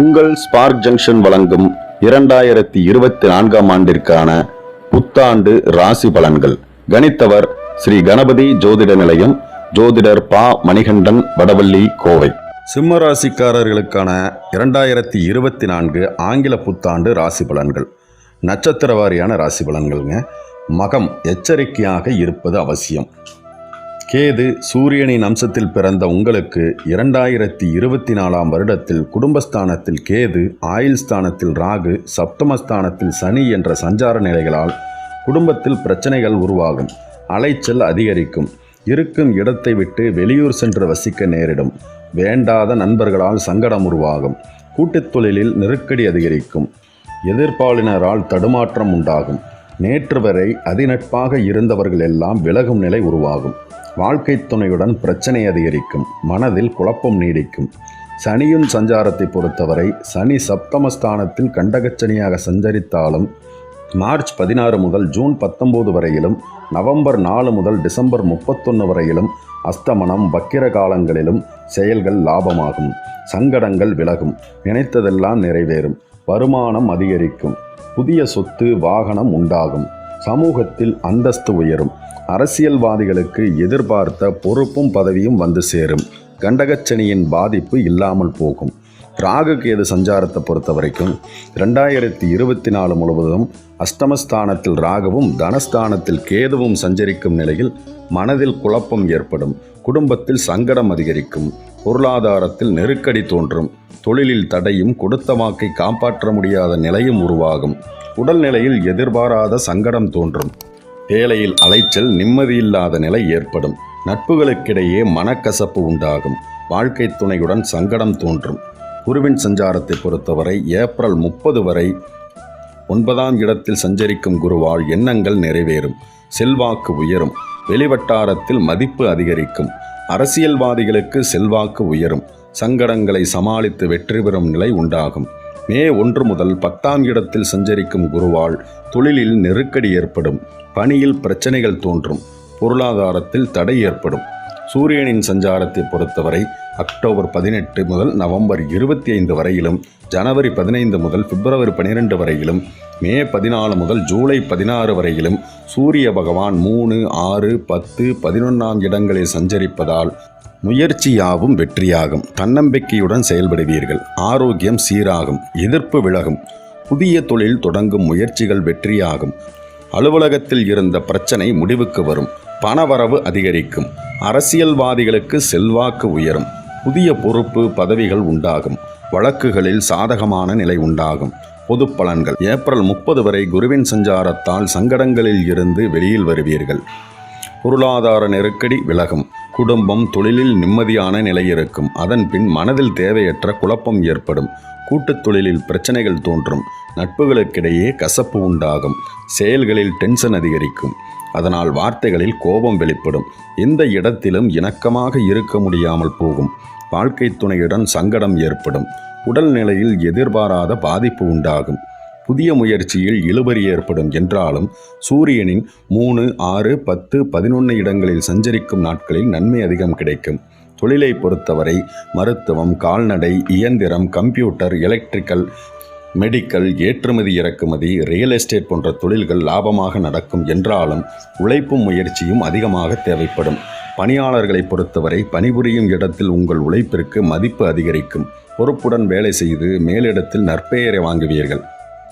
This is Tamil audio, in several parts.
உங்கள் ஸ்பார்க் ஜங்ஷன் வழங்கும் இரண்டாயிரத்தி இருபத்தி நான்காம் ஆண்டிற்கான புத்தாண்டு ராசி பலன்கள். கணித்தவர் ஸ்ரீ கணபதி ஜோதிட நிலையம் ஜோதிடர் பா. மணிகண்டன் வடவள்ளி கோவை. சிம்ம ராசிக்காரர்களுக்கான இரண்டாயிரத்தி இருபத்தி நான்கு ஆங்கில புத்தாண்டு ராசி பலன்கள். நட்சத்திர வாரியான ராசி பலன்கள்ங்க. மகம் எச்சரிக்கையாக இருப்பது அவசியம். கேது சூரியனின் அம்சத்தில் பிறந்த உங்களுக்கு இரண்டாயிரத்தி இருபத்தி நாலாம் வருடத்தில் குடும்பஸ்தானத்தில் கேது ஆயுள் ஸ்தானத்தில் ராகு சப்தமஸ்தானத்தில் சனி என்ற சஞ்சார நிலைகளால் குடும்பத்தில் பிரச்சனைகள் உருவாகும். அலைச்சல் அதிகரிக்கும். இருக்கும் இடத்தை விட்டு வெளியூர் சென்று வசிக்க நேரிடும். வேண்டாத நண்பர்களால் சங்கடம் உருவாகும். கூட்டுத் தொழிலில் நெருக்கடி அதிகரிக்கும். எதிர்ப்பாளினரால் தடுமாற்றம் உண்டாகும். நேற்று வரை அதிநட்பாக இருந்தவர்கள் எல்லாம் விலகும் நிலை உருவாகும். வாழ்க்கை துணையுடன் பிரச்சனை அதிகரிக்கும் மனதில் குழப்பம் நீடிக்கும். சனியின் சஞ்சாரத்தை பொறுத்தவரை சனி சப்தமஸ்தானத்தில் கண்டகச்சனியாக சஞ்சரித்தாலும் மார்ச் பதினாறு முதல் ஜூன் பத்தொம்போது வரையிலும் நவம்பர் நாலு முதல் டிசம்பர் முப்பத்தொன்று வரையிலும் அஸ்தமனம் வக்கிர காலங்களிலும் செயல்கள் லாபமாகும். சங்கடங்கள் விலகும். நினைத்ததெல்லாம் நிறைவேறும். வருமானம் அதிகரிக்கும். புதிய சொத்து வாகனம் உண்டாகும். சமூகத்தில் அந்தஸ்து உயரும். அரசியல்வாதிகளுக்கு எதிர்பார்த்த பொறுப்பும் பதவியும் வந்து சேரும். கண்டகச்சனியின் பாதிப்பு இல்லாமல் போகும். ராகு கேது சஞ்சாரத்தை பொறுத்த வரைக்கும் ரெண்டாயிரத்தி இருபத்தி நாலு முழுவதும் அஷ்டமஸ்தானத்தில் ராகுவும் தனஸ்தானத்தில் கேதுவும் சஞ்சரிக்கும் நிலையில் மனதில் குழப்பம் ஏற்படும். குடும்பத்தில் சங்கடம் அதிகரிக்கும். பொருளாதாரத்தில் நெருக்கடி தோன்றும். தொழிலில் தடையும் கொடுத்த வாக்கை காப்பாற்ற முடியாத நிலையும் உருவாகும். உடல்நிலையில் எதிர்பாராத சங்கடம் தோன்றும். வேலையில் அலைச்சல் நிம்மதியில்லாத நிலை ஏற்படும். நட்புகளுக்கிடையே மனக்கசப்பு உண்டாகும். வாழ்க்கை துணையுடன் சங்கடம் தோன்றும். குருவின் சஞ்சாரத்தை பொறுத்தவரை ஏப்ரல் முப்பது வரை ஒன்பதாம் இடத்தில் சஞ்சரிக்கும் குருவால் எண்ணங்கள் நிறைவேறும். செல்வாக்கு உயரும். வெளிவட்டாரத்தில் மதிப்பு அதிகரிக்கும். அரசியல்வாதிகளுக்கு செல்வாக்கு உயரும். சங்கடங்களை சமாளித்து வெற்றி பெறும் நிலை உண்டாகும். மே ஒன்று முதல் பத்தாம் இடத்தில் சஞ்சரிக்கும் குருவால் தொழிலில் நெருக்கடி ஏற்படும். பணியில் பிரச்சனைகள் தோன்றும். பொருளாதாரத்தில் தடை ஏற்படும். சூரியனின் சஞ்சாரத்தை பொறுத்தவரை அக்டோபர் பதினெட்டு முதல் நவம்பர் இருபத்தி ஐந்து வரையிலும் ஜனவரி பதினைந்து முதல் பிப்ரவரி பனிரெண்டு வரையிலும் மே பதினாலு முதல் ஜூலை பதினாறு வரையிலும் சூரிய பகவான் மூணு ஆறு பத்து பதினொன்றாம் இடங்களில் சஞ்சரிப்பதால் முயற்சியாகும் வெற்றியாகும். தன்னம்பிக்கையுடன் செயல்படுவீர்கள். ஆரோக்கியம் சீராகும். எதிர்ப்பு விலகும். புதிய தொழில் தொடங்கும் முயற்சிகள் வெற்றியாகும். அலுவலகத்தில் இருந்த பிரச்சனை முடிவுக்கு வரும். பணவரவு அதிகரிக்கும். அரசியல்வாதிகளுக்கு செல்வாக்கு உயரும். புதிய பொறுப்பு பதவிகள் உண்டாகும். வழக்குகளில் சாதகமான நிலை உண்டாகும். பொது பலன்கள். ஏப்ரல் முப்பது வரை குருவின் சஞ்சாரத்தால் சங்கடங்களில் இருந்து வெளியில் வருவீர்கள். பொருளாதார நெருக்கடி விலகும். குடும்பம் தொழிலில் நிம்மதியான நிலை இருக்கும். அதன் பின் மனதில் தேவையற்ற குழப்பம் ஏற்படும். கூட்டுத் தொழிலில் பிரச்சனைகள் தோன்றும். நட்புகளுக்கிடையே கசப்பு உண்டாகும். செயல்களில் டென்ஷன் அதிகரிக்கும். அதனால் வார்த்தைகளில் கோபம் வெளிப்படும். எந்த இடத்திலும் இணக்கமாக இருக்க முடியாமல் போகும். வாழ்க்கை துணையுடன் சங்கடம் ஏற்படும். உடல்நிலையில் எதிர்பாராத பாதிப்பு உண்டாகும். புதிய முயற்சியில் இழுபறி ஏற்படும் என்றாலும் சூரியனின் மூணு ஆறு பத்து பதினொன்று இடங்களில் சஞ்சரிக்கும் நாட்களில் நன்மை அதிகம் கிடைக்கும். தொழிலை பொறுத்தவரை மருத்துவம் கால்நடை இயந்திரம் கம்ப்யூட்டர் எலக்ட்ரிக்கல் மெடிக்கல் ஏற்றுமதி இறக்குமதி ரியல் எஸ்டேட் போன்ற தொழில்கள் லாபமாக நடக்கும் என்றாலும் உழைப்பும் முயற்சியும் அதிகமாக தேவைப்படும். பணியாளர்களை பொறுத்தவரை பணிபுரியும் இடத்தில் உங்கள் உழைப்பிற்கு மதிப்பு அதிகரிக்கும். பொறுப்புடன் வேலை செய்து மேலிடத்தில் நற்பெயரை வாங்குவீர்கள்.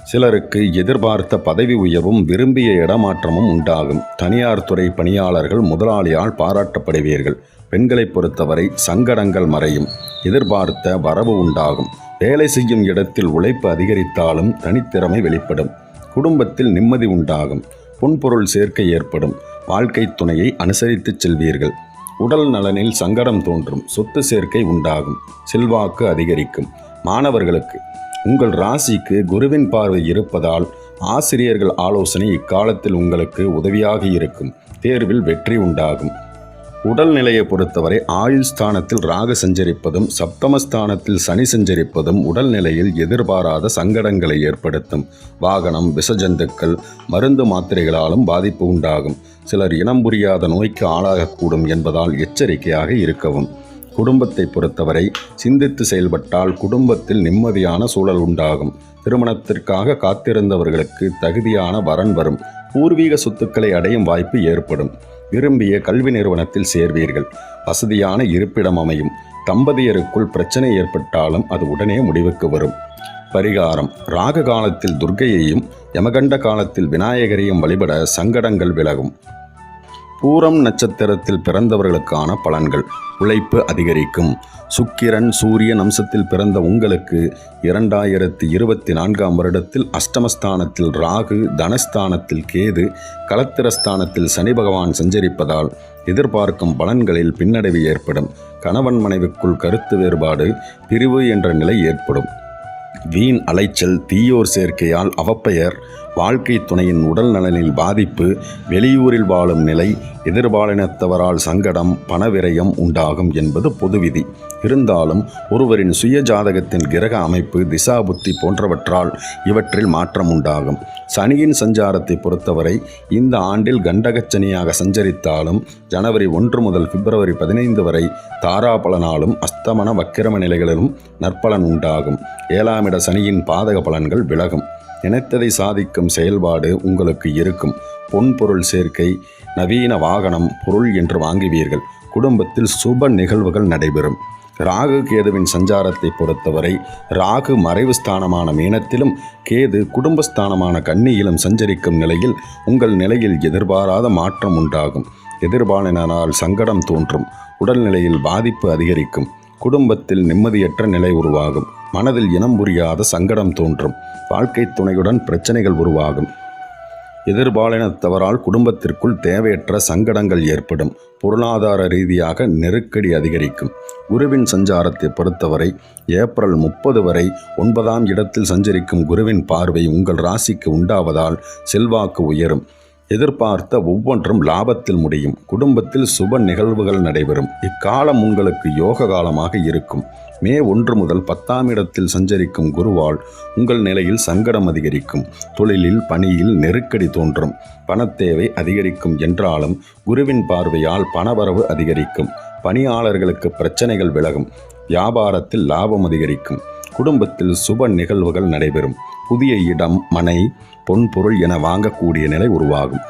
சிலருக்கு எதிர்பார்த்த பதவி உயர்வும் விரும்பிய இடமாற்றமும் உண்டாகும். தனியார் துறை பணியாளர்கள் முதலாளியால் பாராட்டப்படுவீர்கள். பெண்களை பொறுத்தவரை சங்கடங்கள் மறையும் எதிர்பார்த்த வரவு உண்டாகும். வேலை செய்யும் இடத்தில் உழைப்பு அதிகரித்தாலும் தனித்திறமை வெளிப்படும். குடும்பத்தில் நிம்மதி உண்டாகும். புன்பொருள் சேர்க்கை ஏற்படும். வாழ்க்கை துணையை அனுசரித்துச் செல்வீர்கள். உடல் நலனில் சங்கடம் தோன்றும். சொத்து சேர்க்கை உண்டாகும். செல்வாக்கு அதிகரிக்கும். மாணவர்களுக்கு உங்கள் ராசிக்கு குருவின் பார்வை இருப்பதால் ஆசிரியர்கள் ஆலோசனை இக்காலத்தில் உங்களுக்கு உதவியாக இருக்கும். தேர்வில் வெற்றி உண்டாகும். உடல்நிலையை பொறுத்தவரை ஆயுள் ஸ்தானத்தில் ராக சஞ்சரிப்பதும் சப்தமஸ்தானத்தில் சனி சஞ்சரிப்பதும் உடல்நிலையில் எதிர்பாராத சங்கடங்களை ஏற்படுத்தும். வாகனம் விஷஜந்துக்கள் மருந்து மாத்திரைகளாலும் பாதிப்பு உண்டாகும். சிலர் இனம் புரியாத நோய்க்கு ஆளாகக்கூடும் என்பதால் எச்சரிக்கையாக இருக்கவும். குடும்பத்தை பொறுத்தவரை சிந்தித்து செயல்பட்டால் குடும்பத்தில் நிம்மதியான சூழல் உண்டாகும். திருமணத்திற்காக காத்திருந்தவர்களுக்கு தகுதியான வரன் வரும். பூர்வீக சொத்துக்களை அடையும் வாய்ப்பு ஏற்படும். விரும்பிய கல்வி நிறுவனத்தில் சேர்வீர்கள். வசதியான இருப்பிடம் அமையும். தம்பதியருக்குள் பிரச்சனை ஏற்பட்டாலும் அது உடனே முடிவுக்கு வரும். பரிகாரம். ராக காலத்தில் துர்க்கையையும் யமகண்ட காலத்தில் விநாயகரையும் வழிபட சங்கடங்கள் விலகும். பூரம் நட்சத்திரத்தில் பிறந்தவர்களுக்கான பலன்கள். உழைப்பு அதிகரிக்கும். சுக்கிரன் சூரியன் அம்சத்தில் பிறந்த உங்களுக்கு இரண்டாயிரத்தி இருபத்தி நான்காம் வருடத்தில் அஷ்டமஸ்தானத்தில் ராகு தனஸ்தானத்தில் கேது கலத்திரஸ்தானத்தில் சனி பகவான் சஞ்சரிப்பதால் எதிர்பார்க்கும் பலன்களில் பின்னடைவு ஏற்படும். கணவன் மனைவிக்குள் கருத்து வேறுபாடு பிரிவு என்ற நிலை ஏற்படும். வீண் அலைச்சல் தீயோர் சேர்க்கையால் அவப்பெயர் வாழ்க்கை துணையின் உடல் நலனில் பாதிப்பு வெளியூரில் வாழும் நிலை எதிர்பாலினத்தவரால் சங்கடம் பணவிரயம் உண்டாகும் என்பது பொது விதி இருந்தாலும் ஒருவரின் சுய ஜாதகத்தின் கிரக அமைப்பு திசா புத்தி போன்றவற்றால் இவற்றில் மாற்றம் உண்டாகும். சனியின் சஞ்சாரத்தை பொறுத்தவரை இந்த ஆண்டில் கண்டகச்சனியாக சஞ்சரித்தாலும் ஜனவரி ஒன்று முதல் பிப்ரவரி பதினைந்து வரை தாராபலனாலும் அஸ்தமன வக்கிரம நிலைகளிலும் நற்பலன் உண்டாகும். ஏழாமிட சனியின் பாதக பலன்கள் விலகும். நினைத்ததை சாதிக்கும் செயல்பாடு உங்களுக்கு இருக்கும். பொன்பொருள் சேர்க்கை நவீன வாகனம் பொருள் என்று வாங்குவீர்கள். குடும்பத்தில் சுப நிகழ்வுகள் நடைபெறும். ராகு கேதுவின் சஞ்சாரத்தை பொறுத்தவரை ராகு மறைவு ஸ்தானமான மீனத்திலும் கேது குடும்பஸ்தானமான கன்னியிலும் சஞ்சரிக்கும் நிலையில் உங்கள் நிலையில் எதிர்பாராத மாற்றம் உண்டாகும். எதிர்பாலினால் சங்கடம் தோன்றும். உடல்நிலையில் பாதிப்பு அதிகரிக்கும். குடும்பத்தில் நிம்மதியற்ற நிலை உருவாகும். மனதில் இனம் புரியாத சங்கடம் தோன்றும். வாழ்க்கை துணையுடன் பிரச்சனைகள் உருவாகும். எதிர்பாலினத்தவரால் குடும்பத்திற்குள் தேவையற்ற சங்கடங்கள் ஏற்படும். பொருளாதார ரீதியாக நெருக்கடி அதிகரிக்கும். குருவின் சஞ்சாரத்தை பொறுத்தவரை ஏப்ரல் முப்பது வரை ஒன்பதாம் இடத்தில் சஞ்சரிக்கும் குருவின் பார்வை உங்கள் ராசிக்கு உண்டாவதால் செல்வாக்கு உயரும். எதிர்பார்த்த ஒவ்வொன்றும் லாபத்தில் முடியும். குடும்பத்தில் சுப நிகழ்வுகள் நடைபெறும். இக்காலம் உங்களுக்கு யோக காலமாக இருக்கும். மே ஒன்று முதல் பத்தாம் இடத்தில் சஞ்சரிக்கும் குருவால் உங்கள் நிலையில் சங்கடம் அதிகரிக்கும். தொழிலில் பணியில் நெருக்கடி தோன்றும். பணத்தேவை அதிகரிக்கும் என்றாலும் குருவின் பார்வையால் பணவரவு அதிகரிக்கும். பணியாளர்களுக்கு பிரச்சனைகள் விலகும். வியாபாரத்தில் லாபம் அதிகரிக்கும். குடும்பத்தில் சுப நிகழ்வுகள் நடைபெறும். புதிய இடம் மனை பொன் பொருள் என வாங்கக்கூடிய நிலை உருவாகும்.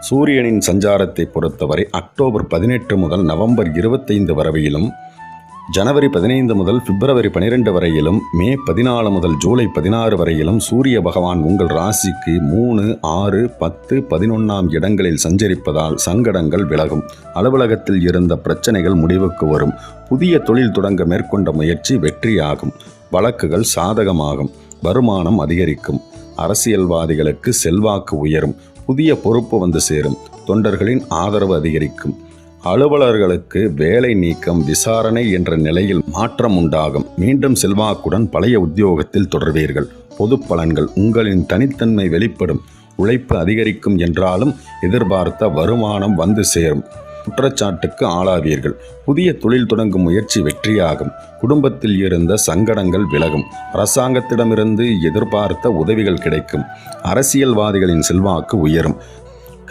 சூரியனின் சஞ்சாரத்தை பொறுத்தவரை அக்டோபர் பதினெட்டு முதல் நவம்பர் இருபத்தைந்து வரவையிலும் ஜனவரி பதினைந்து முதல் பிப்ரவரி பனிரெண்டு வரையிலும் மே பதினாலு முதல் ஜூலை பதினாறு வரையிலும் சூரிய பகவான் உங்கள் ராசிக்கு மூணு ஆறு பத்து பதினொன்றாம் இடங்களில் சஞ்சரிப்பதால் சங்கடங்கள் விலகும். அலுவலகத்தில் இருந்த பிரச்சனைகள் முடிவுக்கு வரும். புதிய தொழில் தொடங்க மேற்கொண்ட முயற்சி வெற்றியாகும். வழக்குகள் சாதகமாகும். வருமானம் அதிகரிக்கும். அரசியல்வாதிகளுக்கு செல்வாக்கு உயரும். புதிய பொறுப்பு வந்து சேரும். தொண்டர்களின் ஆதரவு அதிகரிக்கும். அலுவலர்களுக்கு வேலை நீக்கம் விசாரணை என்ற நிலையில் மாற்றம் உண்டாகும். மீண்டும் செல்வாக்குடன் பழைய உத்தியோகத்தில் தொடர்வீர்கள். பொது பலன்கள் உங்களின் தனித்தன்மை வெளிப்படும். உழைப்பு அதிகரிக்கும் என்றாலும் எதிர்பார்த்த வருமானம் வந்து சேரும். குற்றச்சாட்டுக்கு ஆளாவீர்கள். புதிய தொழில் தொடங்கும் முயற்சி வெற்றியாகும். குடும்பத்தில் இருந்த சங்கடங்கள் விலகும். அரசாங்கத்திடமிருந்து எதிர்பார்த்த உதவிகள் கிடைக்கும். அரசியல்வாதிகளின் செல்வாக்கு உயரும்.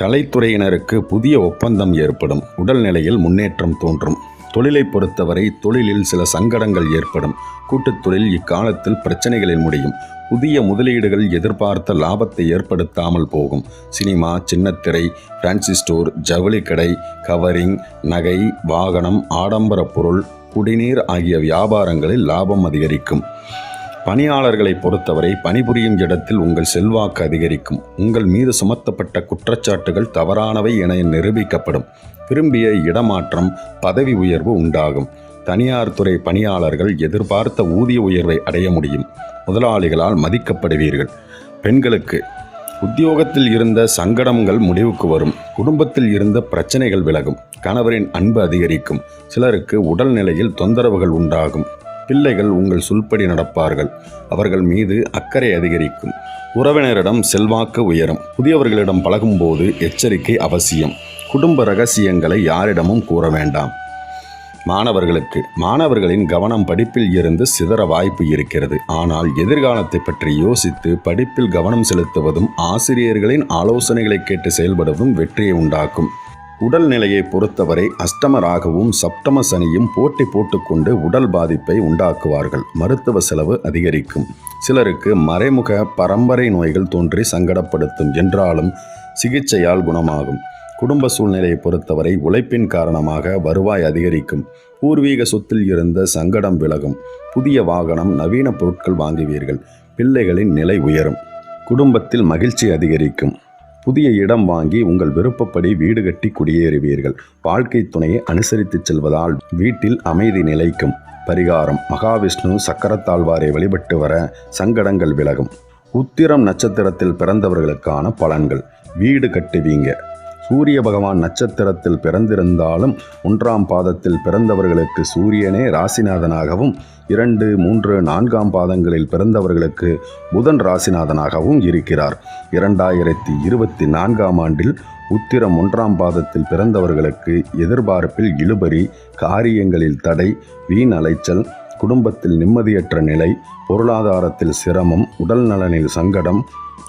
கலைத்துறையினருக்கு புதிய ஒப்பந்தம் ஏற்படும். உடல்நிலையில் முன்னேற்றம் தோன்றும். தொழிலை பொறுத்தவரை தொழிலில் சில சங்கடங்கள் ஏற்படும். கூட்டுத்தொழில் இக்காலத்தில் பிரச்சனைகளில் முடியும். புதிய முதலீடுகள் எதிர்பார்த்த லாபத்தை ஏற்படுத்தாமல் போகும். சினிமா சின்னத்திரை ஃபேன்சி ஸ்டோர் ஜவுளி கடை கவரிங் நகை வாகனம் ஆடம்பர பொருள் குடிநீர் ஆகிய வியாபாரங்களில் லாபம் அதிகரிக்கும். பணியாளர்களை பொறுத்தவரை பணிபுரியும் இடத்தில் உங்கள் செல்வாக்கு அதிகரிக்கும். உங்கள் மீது சுமத்தப்பட்ட குற்றச்சாட்டுகள் தவறானவை என நிரூபிக்கப்படும். விரும்பிய இடமாற்றம் பதவி உயர்வு உண்டாகும். தனியார் துறை பணியாளர்கள் எதிர்பார்த்த ஊதிய உயர்வை அடைய முடியும். முதலாளிகளால் மதிக்கப்படுவீர்கள். பெண்களுக்கு உத்தியோகத்தில் இருந்த சங்கடங்கள் முடிவுக்கு வரும். குடும்பத்தில் இருந்த பிரச்சனைகள் விலகும். கணவரின் அன்பு அதிகரிக்கும். சிலருக்கு உடல்நிலையில் தொந்தரவுகள் உண்டாகும். பிள்ளைகள் உங்கள் சொல்படி நடப்பார்கள். அவர்கள் மீது அக்கறை அதிகரிக்கும். உறவினரிடம் செல்வாக்கு உயரும். புதியவர்களிடம் பழகும்போது எச்சரிக்கை அவசியம். குடும்ப ரகசியங்களை யாரிடமும் கூற வேண்டாம். மாணவர்களுக்கு மாணவர்களின் கவனம் படிப்பில் இருந்து சிதற வாய்ப்பு இருக்கிறது. ஆனால் எதிர்காலத்தை பற்றி யோசித்து படிப்பில் கவனம் செலுத்துவதும் ஆசிரியர்களின் ஆலோசனைகளை கேட்டு செயல்படுவதும் வெற்றியை உண்டாக்கும். உடல்நிலையை பொறுத்தவரை அஷ்டமராகவும் சப்தம சனியும் போட்டி போட்டுக்கொண்டு உடல் பாதிப்பை உண்டாக்குவார்கள். மருத்துவ செலவு அதிகரிக்கும். சிலருக்கு மறைமுக பரம்பரை நோய்கள் தோன்றி சங்கடப்படுத்தும் என்றாலும் சிகிச்சையால் குணமாகும். குடும்ப சூழ்நிலையை பொறுத்தவரை உழைப்பின் காரணமாக வருவாய் அதிகரிக்கும். பூர்வீக சொத்தில் இருந்த சங்கடம் விலகும். புதிய வாகனம் நவீன பொருட்கள் வாங்குவீர்கள். பிள்ளைகளின் நிலை உயரும். குடும்பத்தில் மகிழ்ச்சி அதிகரிக்கும். புதிய இடம் வாங்கி உங்கள் விருப்பப்படி வீடு கட்டி குடியேறுவீர்கள். வாழ்க்கை துணையை அனுசரித்து செல்வதால் வீட்டில் அமைதி நிலைக்கும். பரிகாரம். மகாவிஷ்ணு சக்கரத்தாழ்வாரை வழிபட்டு வர சங்கடங்கள் விலகும். உத்திரம் நட்சத்திரத்தில் பிறந்தவர்களுக்கான பலன்கள். வீடு கட்டுவீங்க. சூரிய பகவான் நட்சத்திரத்தில் பிறந்திருந்தாலும் ஒன்றாம் பாதத்தில் பிறந்தவர்களுக்கு சூரியனே ராசிநாதனாகவும் இரண்டு மூன்று நான்காம் பாதங்களில் பிறந்தவர்களுக்கு புதன் ராசிநாதனாகவும் இருக்கிறார். இரண்டாயிரத்தி இருபத்தி நான்காம் ஆண்டில் உத்திரம் ஒன்றாம் பாதத்தில் பிறந்தவர்களுக்கு எதிர்பார்ப்பில் இழுபறி காரியங்களில் தடை வீண் அலைச்சல் குடும்பத்தில் நிம்மதியற்ற நிலை பொருளாதாரத்தில் சிரமம் உடல் நலனில் சங்கடம்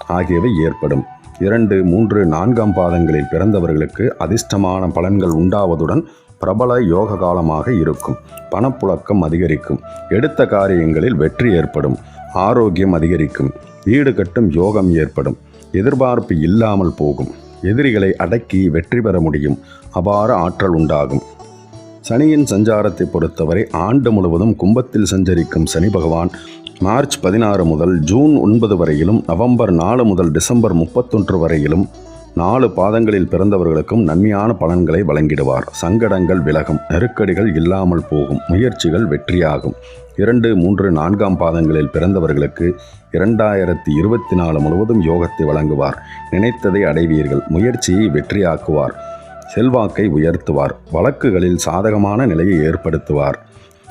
ஆகியவை ஏற்படும். இரண்டு மூன்று நான்காம் பாதங்களில் பிறந்தவர்களுக்கு அதிர்ஷ்டமான பலன்கள் உண்டாவதுடன் பிரபல யோக காலமாக இருக்கும். பணப்புழக்கம் அதிகரிக்கும். எடுத்த காரியங்களில் வெற்றி ஏற்படும். ஆரோக்கியம் அதிகரிக்கும். ஈடுகட்டும் யோகம் ஏற்படும். எதிர்பார்ப்பு இல்லாமல் போகும். எதிரிகளை அடக்கி வெற்றி பெற முடியும். அபார ஆற்றல் உண்டாகும். சனியின் சஞ்சாரத்தை பொறுத்தவரை ஆண்டு முழுவதும் கும்பத்தில் சஞ்சரிக்கும் சனி பகவான் மார்ச் பதினாறு முதல் ஜூன் ஒன்பது வரையிலும் நவம்பர் நாலு முதல் டிசம்பர் முப்பத்தொன்று வரையிலும் நாலு பாதங்களில் பிறந்தவர்களுக்கும் நன்மையான பலன்களை வழங்கிடுவார். சங்கடங்கள் விலகும் நெருக்கடிகள் இல்லாமல் போகும் முயற்சிகள் வெற்றியாகும். இரண்டு மூன்று நான்காம் பாதங்களில் பிறந்தவர்களுக்கு இரண்டாயிரத்தி இருபத்தி நாலு முழுவதும் யோகத்தை வழங்குவார். நினைத்ததை அடைவீர்கள் முயற்சியை வெற்றியாக்குவார் செல்வாக்கை உயர்த்துவார் வழக்குகளில் சாதகமான நிலையை ஏற்படுத்துவார்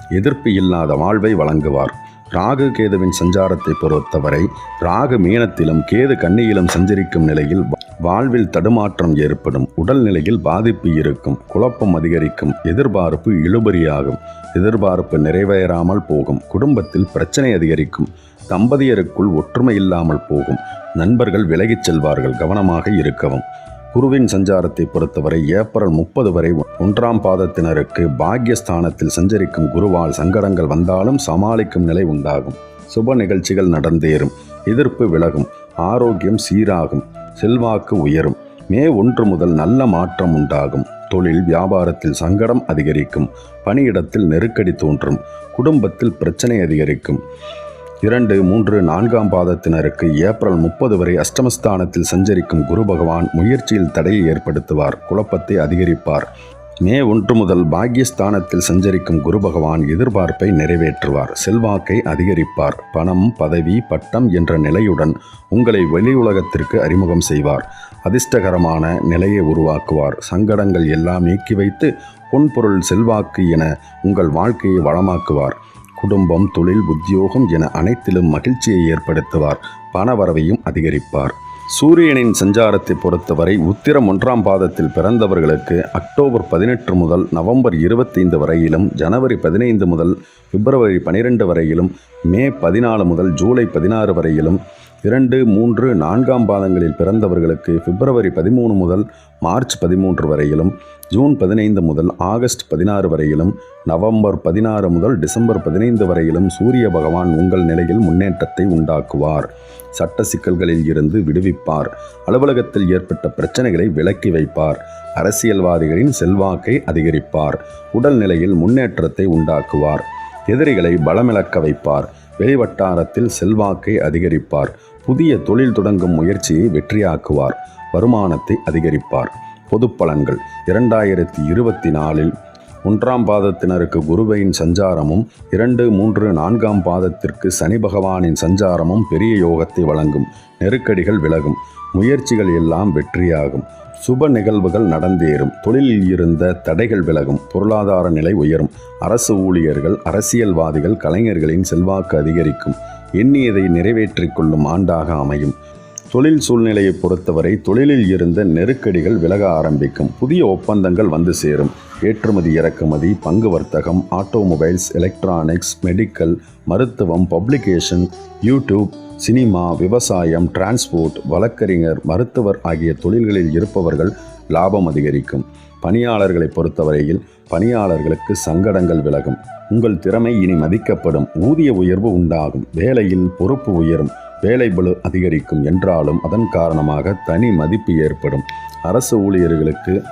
எதிர்ப்பு இல்லாத வாழ்வை வழங்குவார். ராகு கேதுவின் சஞ்சாரத்தை பொறுத்தவரை ராகு மீனத்திலும் கேது கன்னியிலும் சஞ்சரிக்கும் நிலையில் வாழ்வில் தடுமாற்றம் ஏற்படும் உடல்நிலையில் பாதிப்பு இருக்கும் குழப்பம் அதிகரிக்கும் எதிர்பார்ப்பு இழுபறியாகும் எதிர்பார்ப்பு நிறைவேறாமல் போகும் குடும்பத்தில் பிரச்சனை அதிகரிக்கும் தம்பதியருக்குள் ஒற்றுமை இல்லாமல் போகும் நண்பர்கள் விலகிச் செல்வார்கள் கவனமாக இருக்கவும் குருவின் சஞ்சாரத்தை பொறுத்தவரை ஏப்ரல் முப்பது வரை ஒன்றாம் பாதத்தினருக்கு பாக்யஸ்தானத்தில் சஞ்சரிக்கும் குருவால் சங்கடங்கள் வந்தாலும் சமாளிக்கும் நிலை உண்டாகும். சுப நிகழ்ச்சிகள் நடந்தேறும். எதிர்ப்பு விலகும். ஆரோக்கியம் சீராகும். செல்வாக்கு உயரும். மே ஒன்று முதல் நல்ல மாற்றம் உண்டாகும். தொழில் வியாபாரத்தில் சங்கடம் அதிகரிக்கும். பணியிடத்தில் நெருக்கடி தோன்றும். குடும்பத்தில் பிரச்சனை அதிகரிக்கும். இரண்டு மூன்று நான்காம் பாதத்தினருக்கு ஏப்ரல் முப்பது வரை அஷ்டமஸ்தானத்தில் சஞ்சரிக்கும் குரு பகவான் முயற்சியில் தடையை ஏற்படுத்துவார் குழப்பத்தை அதிகரிப்பார். மே ஒன்று முதல் பாக்யஸ்தானத்தில் சஞ்சரிக்கும் குரு பகவான் எதிர்பார்ப்பை நிறைவேற்றுவார் செல்வாக்கை அதிகரிப்பார் பணம் பதவி பட்டம் என்ற நிலையுடன் உங்களை வெளி உலகத்திற்கு அறிமுகம் செய்வார். அதிர்ஷ்டகரமான நிலையை உருவாக்குவார் சங்கடங்கள் எல்லாம் நீக்கி வைத்து பொன்பொருள் செல்வாக்கு என உங்கள் வாழ்க்கையை வளமாக்குவார். குடும்பம் தொழில் உத்தியோகம் என அனைத்திலும் மகிழ்ச்சியை ஏற்படுத்துவார். பணவரவையும் அதிகரிப்பார். சூரியனின் சஞ்சாரத்தை பொறுத்தவரை உத்திரம் ஒன்றாம் பாதத்தில் பிறந்தவர்களுக்கு அக்டோபர் பதினெட்டு முதல் நவம்பர் இருபத்தைந்து வரையிலும் ஜனவரி பதினைந்து முதல் பிப்ரவரி பனிரெண்டு வரையிலும் மே பதினாலு முதல் ஜூலை பதினாறு வரையிலும் இரண்டு மூன்று நான்காம் பாதங்களில் பிறந்தவர்களுக்கு பிப்ரவரி பதிமூணு முதல் மார்ச் பதிமூன்று வரையிலும் ஜூன் பதினைந்து முதல் ஆகஸ்ட் பதினாறு வரையிலும் நவம்பர் பதினாறு முதல் டிசம்பர் பதினைந்து வரையிலும் சூரிய பகவான் உங்கள் நிலையில் முன்னேற்றத்தை உண்டாக்குவார். சட்ட சிக்கல்களில் இருந்து விடுவிப்பார். அலுவலகத்தில் ஏற்பட்ட பிரச்சனைகளை விலக்கி வைப்பார். அரசியல்வாதிகளின் செல்வாக்கை அதிகரிப்பார். உடல்நிலையில் முன்னேற்றத்தை உண்டாக்குவார். எதிரிகளை பலமிழக்க வைப்பார். வெளிவட்டாரத்தில் செல்வாக்கை அதிகரிப்பார். புதிய தொழில் தொடங்கும் முயற்சியை வெற்றியாக்குவார். வருமானத்தை அதிகரிப்பார். பொது பலன்கள் இரண்டாயிரத்தி இருபத்தி நாலில் ஒன்றாம் பாதத்தினருக்கு குருவையின் சஞ்சாரமும் இரண்டு மூன்று நான்காம் பாதத்திற்கு சனி பகவானின் சஞ்சாரமும் பெரிய யோகத்தை வழங்கும். நெருக்கடிகள் விலகும். முயற்சிகள் எல்லாம் வெற்றியாகும். சுப நிகழ்வுகள் நடந்தேறும். தொழிலில் இருந்த தடைகள் விலகும். பொருளாதார நிலை உயரும். அரசு ஊழியர்கள் அரசியல்வாதிகள் கலைஞர்களின் செல்வாக்கு அதிகரிக்கும். எண்ணியதை நிறைவேற்றிக் கொள்ளும் ஆண்டாக அமையும். தொழில் சூழ்நிலையை பொறுத்தவரை தொழிலில் இருந்த நெருக்கடிகள் விலக ஆரம்பிக்கும். புதிய ஒப்பந்தங்கள் வந்து சேரும். ஏற்றுமதி இறக்குமதி பங்கு வர்த்தகம் ஆட்டோமொபைல்ஸ் எலக்ட்ரானிக்ஸ் மெடிக்கல் மருத்துவம் பப்ளிகேஷன் யூடியூப் சினிமா விவசாயம் டிரான்ஸ்போர்ட் வழக்கறிஞர் மருத்துவர் ஆகிய தொழில்களில் இருப்பவர்கள் லாபம் அதிகரிக்கும். பணியாளர்களை பொறுத்தவரையில் பணியாளர்களுக்கு சங்கடங்கள் விலகும். உங்கள் திறமை இனி மதிக்கப்படும். ஊதிய உயர்வு உண்டாகும். வேலையில் பொறுப்பு உயரும். வேலைபளு அதிகரிக்கும் என்றாலும் அதன் காரணமாக தனி மதிப்பு ஏற்படும். அரசு ஊழியர்களுக்கு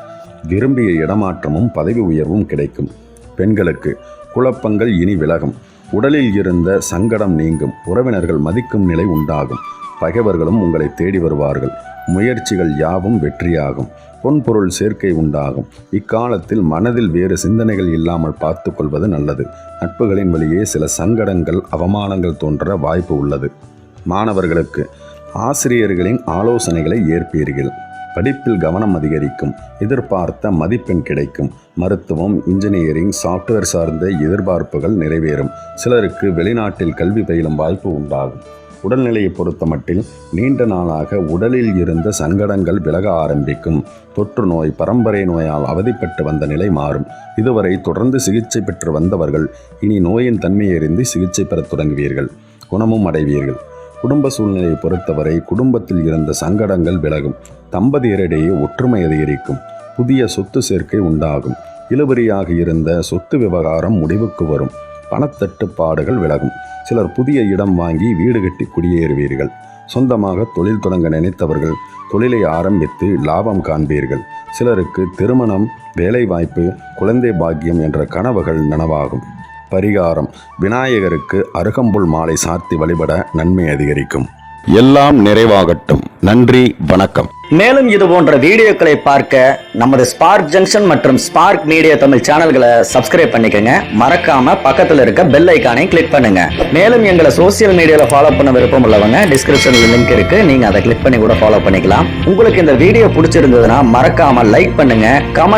விரும்பிய இடமாற்றமும் பதவி உயர்வும் கிடைக்கும். பெண்களுக்கு குழப்பங்கள் இனி விலகும். உடலில் இருந்த சங்கடம் நீங்கும். உறவினர்கள் மதிக்கும் நிலை உண்டாகும். பகைவர்களும் உங்களை தேடி வருவார்கள். முயற்சிகள் யாவும் வெற்றியாகும். பொன்பொருள் சேர்க்கை உண்டாகும். இக்காலத்தில் மனதில் வேறு சிந்தனைகள் இல்லாமல் பார்த்து கொள்வது நல்லது. நட்புகளின் வழியே சில சங்கடங்கள் அவமானங்கள் தோன்ற வாய்ப்பு உள்ளது. மாணவர்களுக்கு ஆசிரியர்களின் ஆலோசனைகளை ஏற்பீர்கள். படிப்பில் கவனம் அதிகரிக்கும் எதிர்பார்த்த மதிப்பெண் கிடைக்கும். மருத்துவம் இன்ஜினியரிங் சாஃப்ட்வேர் சார்ந்த எதிர்பார்ப்புகள் நிறைவேறும். சிலருக்கு வெளிநாட்டில் கல்வி பயிலும் வாய்ப்பு உண்டாகும். உடல்நிலையை பொறுத்த மட்டில் நீண்ட நாளாக உடலில் இருந்த சங்கடங்கள் விலக ஆரம்பிக்கும். தொற்று நோய் பரம்பரை நோயால் அவதிப்பட்டு வந்த நிலை மாறும். இதுவரை தொடர்ந்து சிகிச்சை பெற்று வந்தவர்கள் இனி நோயின் தன்மையறிந்து சிகிச்சை பெறத் தொடங்குவீர்கள். குணமும் அடைவீர்கள். குடும்ப சூழ்நிலையை பொறுத்தவரை குடும்பத்தில் இருந்த சங்கடங்கள் விலகும். தம்பதியரிடையே ஒற்றுமை அதிகரிக்கும். புதிய சொத்து சேர்க்கை உண்டாகும். இழுபறியாக இருந்த சொத்து விவகாரம் முடிவுக்கு வரும். பணத்தட்டுப்பாடுகள் விலகும். சிலர் புதிய இடம் வாங்கி வீடு கட்டி குடியேறுவீர்கள். சொந்தமாக தொழில் தொடங்க நினைத்தவர்கள் தொழிலை ஆரம்பித்து லாபம் காண்பீர்கள். சிலருக்கு திருமணம் வேலைவாய்ப்பு குழந்தை பாக்கியம் என்ற கனவுகள் நனவாகும். பரிகாரம். விநாயகருக்கு அருகம்புல் மாலை சாத்தி வழிபட நன்மை அதிகரிக்கும். எல்லாம் நிறைவாகட்டும். நன்றி வணக்கம். மேலும் இது போன்ற வீடியோக்களை பார்க்க நமது ஸ்பார்க் ஜங்ஷன் மற்றும் ஸ்பார்க் மீடியா தமிழ் சேனல்களை சப்ஸ்கிரைப் பண்ணிக்கோங்க. மறக்காம பக்கத்துல இருக்க பெல் ஐகானை கிளிக் பண்ணுங்க. மேலும் எங்களை சோசியல் மீடியால ஃபாலோ பண்ண விருப்பம் உள்ளவங்க டிஸ்கிரிப்ஷன்ல லிங்க் இருக்கு. நீங்க அதை கிளிக் பண்ணி கூட ஃபாலோ பண்ணிக்கலாம். உங்களுக்கு இந்த வீடியோ பிடிச்சிருந்ததுன்னா மறக்காம லைக் பண்ணுங்க கமெண்ட்